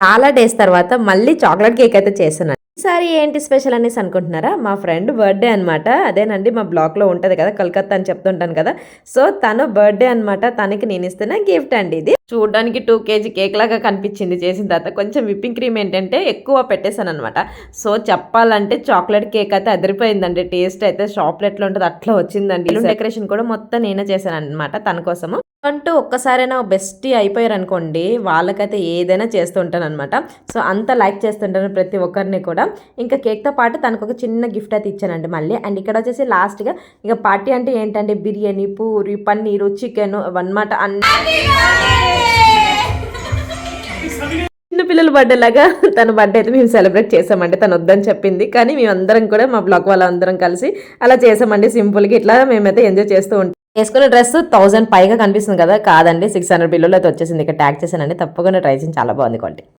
చాలా డేస్ తర్వాత మళ్ళీ చాక్లెట్ కేక్ అయితే చేస్తున్నాను. ఈసారి ఏంటి స్పెషల్ అనేసి అనుకుంటున్నారా? మా ఫ్రెండ్ బర్త్డే అనమాట అదేనండి మా బ్లాగ్లో ఉంటుంది కదా కలకత్తా అని చెప్తుంటాను కదా. సో తను బర్త్డే అనమాట తనకి నేను ఇస్తున్న గిఫ్ట్ అండి ఇది. చూడడానికి టూ కేజీ కేక్ లాగా కనిపించింది చేసిన తర్వాత కొంచెం విప్పింగ్ క్రీమ్ ఏంటంటే ఎక్కువ పెట్టేశాను అనమాట సో చెప్పాలంటే చాక్లెట్ కేక్ అయితే అదిరిపోయిందండి. టేస్ట్ అయితే చాక్లెట్లో ఉంటుంది అట్లా వచ్చిందండి. డెకరేషన్ కూడా మొత్తం నేనే చేశాను అనమాట తన కోసము. అంటూ ఒక్కసారైనా బెస్ట్ అయిపోయారు అనుకోండి వాళ్ళకైతే ఏదైనా చేస్తుంటాను అనమాట సో అంత లైక్ చేస్తుంటాను ప్రతి ఒక్కరిని కూడా. ఇంకా కేక్తో పాటు తనకు ఒక చిన్న గిఫ్ట్ అయితే ఇచ్చానండి మళ్ళీ. అండ్ ఇక్కడ వచ్చేసి లాస్ట్గా ఇక పార్టీ అంటే ఏంటంటే బిర్యానీ పూరి పన్నీరు చికెన్ అనమాట అన్ని చిన్న పిల్లల బర్త్డే లాగా తన బర్త్డే అయితే మేము సెలబ్రేట్ చేసామండి. తను వద్దని చెప్పింది. కానీ మేమందరం కూడా మా బ్లాక్ వాళ్ళందరం కలిసి అలా చేసామండి సింపుల్గా. ఇట్లా మేమైతే ఎంజాయ్ చేస్తూ ఉంటాం. వేసుకున్న డ్రెస్ థౌసండ్ పైగా కనిపిస్తుంది కదా. కాదండి సిక్స్ హండ్రెడ్ బిల్లులో అయితే వచ్చేసింది. ఇక ట్యాగ్ చేశానండి. తప్పకుండా ట్రై చేసి చాలా బాగుంది క్వాలిటీ